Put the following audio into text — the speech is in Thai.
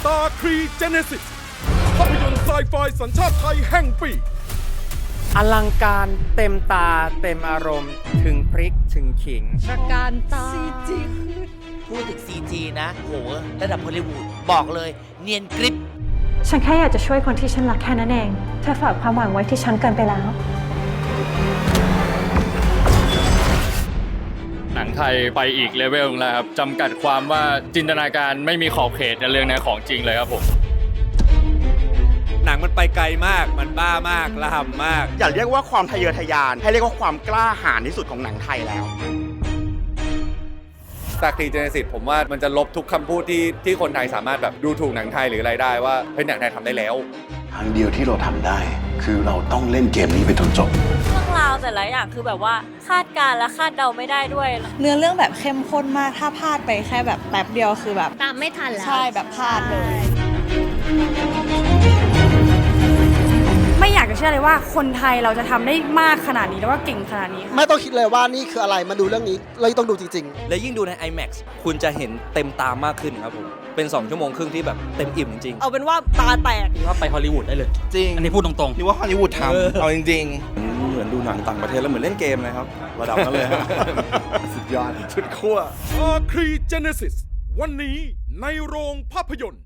Star Trek Genesis ภาพยนตร์ไซไฟสัญชาติไทยแห่งปี อลังการเต็มตาเต็มอารมณ์ ถึงพริกถึงขิง ประการตาพูดถึง CG นะ โห ระดับฮอลลีวูดบอกเลย เนียนกริป ฉันแค่อยากจะช่วยคนที่ฉันรักแค่นั้นเอง เธอฝากความหวังไว้ที่ฉันเกินไปแล้ว ไทยไปอีกเลเวลนึงแล้วครับจำกัดความว่าจินตนาการไม่มีขอบเขตในเรื่องนี้ของจริงเลยครับผมหนังมันไปไกลมาก มันบ้ามากระห่ำมาก อย่าเรียกว่าความทะเยอทะยาน ให้เรียกว่าความกล้าหาญที่สุดของหนังไทยแล้วสตาร์ครีเจเนซิสผมว่ามันจะลบทุกคำพูดที่ที่คนไทยสามารถแบบดูถูกหนังไทยหรืออะไรได้ว่าเฮ้ยหนังไทยทำได้แล้ว ทางเดียวที่เราทำได้ คือเราต้องเล่นเกมนี้ไปจนจบเรื่องราวแต่ละอย่างคือแบบว่าคาดการณ์และคาดเดาไม่ได้ด้วย เนื้อเรื่องแบบเข้มข้นมากถ้าพลาดไปแค่แบบแป๊บเดียวคือแบบตามไม่ทันแล้ว ใช่แบบพลาดเลย ไม่อยากจะเชื่อเลยว่าคนไทยเราจะทำได้มากขนาดนี้แล้วว่าเก่งขนาดนี้ ไม่ต้องคิดเลยว่านี่คืออะไรมาดูเรื่องนี้เราต้องดูจริง และยิ่งดูใน IMAX คุณจะเห็นเต็มตามากขึ้นครับผม เป็น 2 ชั่วโมงครึ่งที่แบบเต็มอิ่มจริงเอาเป็นว่าตาแตกว่าไปฮอลลีวูดได้เลย จริง อันนี้พูดตรงนี่ว่าฮอลลีวูดทำเอาจริงเห มือนดูหนังต่างประเทศแล้วเหมือนเล่นเกมเลยครับ ระดับนั้นเลยฮะสุดยอดๆสุดขั้ว Star Trek Genesis วันนี้ในโรงภาพยนตร์